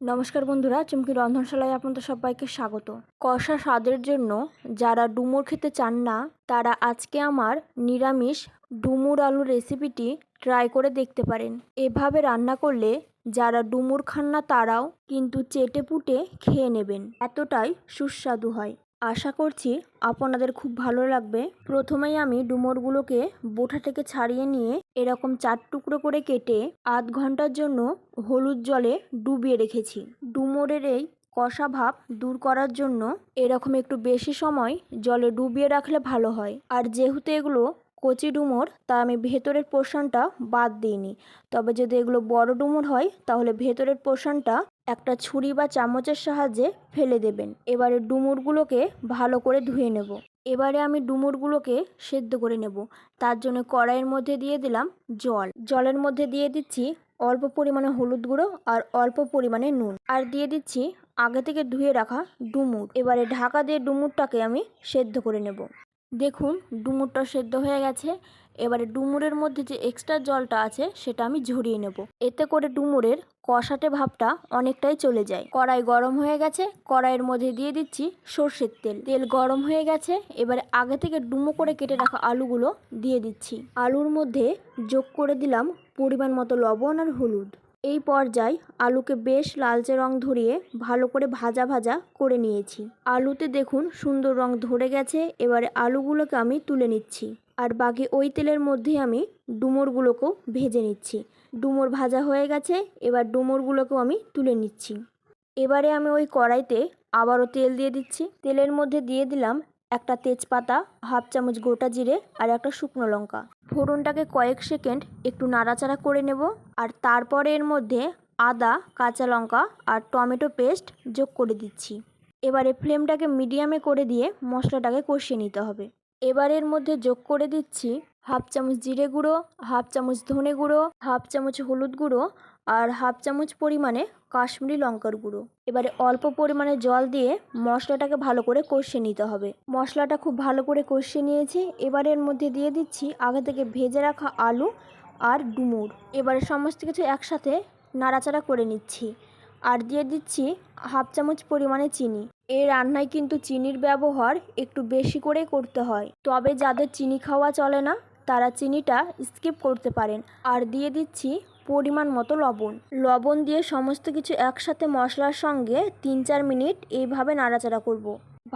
নমস্কার বন্ধুরা, চুমকি রন্ধনশালায় আপনাদের সবাইকে স্বাগত। কষা স্বাদের জন্য যারা ডুমুর খেতে চান না, তারা আজকে আমার নিরামিষ ডুমুর আলু রেসিপিটি ট্রাই করে দেখতে পারেন। এভাবে রান্না করলে যারা ডুমুর খান না, তারাও কিন্তু চেটে পুটে খেয়ে নেবেন। এতটাই সুস্বাদু হয়। আশা করছি আপনাদের খুব ভালো লাগবে। প্রথমেই আমি ডুমোরগুলোকে বোঠা থেকে ছাড়িয়ে নিয়ে এরকম চার টুকরো করে কেটে আধ ঘণ্টার জন্য হলুদ জলে ডুবিয়ে রেখেছি। ডুমোরের এই কষা ভাব দূর করার জন্য এরকম একটু বেশি সময় জলে ডুবিয়ে রাখলে ভালো হয়। আর যেহেতু এগুলো কচি ডুমুর, তা আমি ভেতরের পোর্শনটা বাদ দিইনি। তবে যদি এগুলো বড় ডুমুর হয়, তাহলে ভেতরের পোর্শনটা একটা ছুরি বা চামচের সাহায্যে ফেলে দেবেন। এবারে ডুমুরগুলোকে ভালো করে ধুয়ে নেব। এবারে আমি ডুমুরগুলোকে সেদ্ধ করে নেব। তার জন্য কড়াইয়ের মধ্যে দিয়ে দিলাম জল। জলের মধ্যে দিয়ে দিচ্ছি অল্প পরিমাণে হলুদ গুঁড়ো আর অল্প পরিমাণে নুন। আর দিয়ে দিচ্ছি আগে থেকে ধুয়ে রাখা ডুমুর। এবারে ঢাকা দিয়ে ডুমুরটাকে আমি সেদ্ধ করে নেব। দেখুন, ডুমুরটা সেদ্ধ হয়ে গেছে। এবারে ডুমুরের মধ্যে যে এক্সট্রা জলটা আছে, সেটা আমি ঝরিয়ে নেব। এতে করে ডুমুরের কষাটে ভাবটা অনেকটাই চলে যায়। কড়াই গরম হয়ে গেছে। কড়াইয়ের মধ্যে দিয়ে দিচ্ছি সর্ষের তেল। তেল গরম হয়ে গেছে। এবারে আগে থেকে ডুমো করে কেটে রাখা আলুগুলো দিয়ে দিচ্ছি। আলুর মধ্যে যোগ করে দিলাম পরিমাণ মতো লবণ আর হলুদ। এই পর্যায়ে আলুকে বেশ লালচে রং ধরিয়ে ভালো করে ভাজা ভাজা করে নিয়েছি। আলুতে দেখুন সুন্দর রং ধরে গেছে, এবারে আলুগুলোকে আমি তুলে নিচ্ছি। আর বাকি ওই তেলের মধ্যে আমি ডুমোরগুলোকেও ভেজে নিচ্ছি। ডুমোর ভাজা হয়ে গেছে, এবার ডুমোরগুলোকেও আমি তুলে নিচ্ছি। এবারে আমি ওই কড়াইতে আবারও তেল দিয়ে দিচ্ছি। তেলের মধ্যে দিয়ে দিলাম একটা তেজপাতা, হাফ চামচ গোটা জিরে আর একটা শুকনো লঙ্কা। ফোড়নটাকে কয়েক সেকেন্ড একটু নাড়াচাড়া করে নেব আর তারপরে এর মধ্যে আদা, কাঁচা লঙ্কা আর টমেটো পেস্ট যোগ করে দিচ্ছি। এবারে ফ্লেমটাকে মিডিয়ামে করে দিয়ে মশলাটাকে কষিয়ে নিতে হবে। এবার এর মধ্যে যোগ করে দিচ্ছি হাফ চামচ জিরে গুঁড়ো, হাফ চামচ ধনে গুঁড়ো, হাফ চামচ হলুদ গুঁড়ো আর হাফ চামচ পরিমাণে কাশ্মীরি লঙ্কার গুঁড়ো। এবারে অল্প পরিমাণে জল দিয়ে মশলাটাকে ভালো করে কষিয়ে নিতে হবে। মশলাটা খুব ভালো করে কষিয়ে নিয়েছি। এবারে এর মধ্যে দিয়ে দিচ্ছি আগে থেকে ভেজে রাখা আলু আর ডুমুর। এবারে সমস্ত কিছু একসাথে নাড়াচাড়া করে নিচ্ছি। আর দিয়ে দিচ্ছি হাফ চামচ পরিমাণে চিনি। এই রান্নায় কিন্তু চিনির ব্যবহার একটু বেশি করে করতে হয়। তবে যাদের চিনি খাওয়া চলে না, তারা চিনিটা স্কিপ করতে পারেন। আর দিয়ে দিচ্ছি পরিমাণ মতো লবণ। লবণ দিয়ে সমস্ত কিছু একসাথে মশলার সঙ্গে তিন চার মিনিট এইভাবে নাড়াচাড়া করব।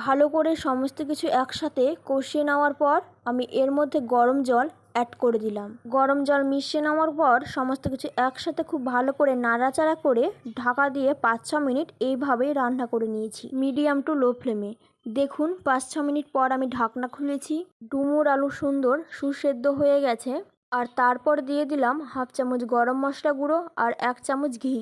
ভালো করে সমস্ত কিছু একসাথে কষিয়ে নেওয়ার পর আমি এর মধ্যে গরম জল অ্যাড করে দিলাম। গরম জল মিশিয়ে নেওয়ার পর সমস্ত কিছু একসাথে খুব ভালো করে নাড়াচাড়া করে ঢাকা দিয়ে পাঁচ ছ মিনিট এইভাবেই রান্না করে নিয়েছি। মিডিয়াম টু লো ফ্লেমে। দেখুন পাঁচ ছ মিনিট পর আমি ঢাকনা খুলেছি। ডুমুর আলু সুন্দর সুসেদ্ধ হয়ে গেছে। আর তারপর দিয়ে দিলাম হাফ চামচ গরম মশলা গুঁড়ো আর এক চামচ ঘি।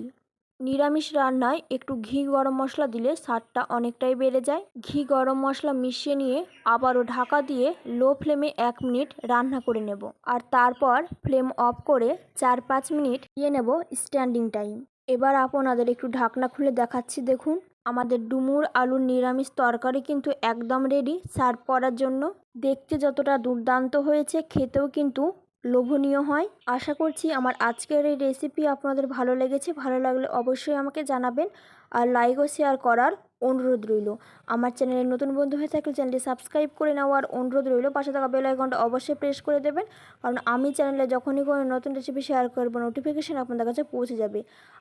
নিরামিষ রান্নায় একটু ঘি গরম মশলা দিলে স্বাদটা অনেকটাই বেড়ে যায়। ঘি গরম মশলা মিশিয়ে নিয়ে আবারও ঢাকা দিয়ে লো ফ্লেমে এক মিনিট রান্না করে নেব। আর তারপর ফ্লেম অফ করে চার পাঁচ মিনিট দিয়ে নেব স্ট্যান্ডিং টাইম। এবার আপনাদের একটু ঢাকনা খুলে দেখাচ্ছি দেখুন। আমাদের ডুমুর আলুর নিরামিষ তরকারি কিন্তু একদম রেডি সার্ভ করার জন্য। দেখতে যতটা দুর্দান্ত হয়েছে, খেতেও কিন্তু লোভনীয় হয়। আশা করছি আমার আজকের এই রেসিপি আপনাদের ভালো লেগেছে। ভালো লাগলে অবশ্যই আমাকে জানাবেন আর লাইক ও শেয়ার করার অনুরোধ রইল। আমার চ্যানেলে নতুন বন্ধু হয়ে থাকলে চ্যানেলটি সাবস্ক্রাইব করে নেওয়ার অনুরোধ রইল। পাশে থাকা বেল আইকনটা অবশ্যই প্রেস করে দেবেন। কারণ আমি চ্যানেলে যখনই কোনো নতুন রেসিপি শেয়ার করব নোটিফিকেশান আপনাদের কাছে পৌঁছে যাবে।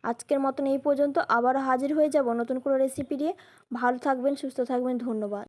আজকের মতন এই পর্যন্ত আবার হাজির হয়ে যাব নতুন কোনো রেসিপি দিয়ে ভালো থাকবেন, সুস্থ থাকবেন, ধন্যবাদ।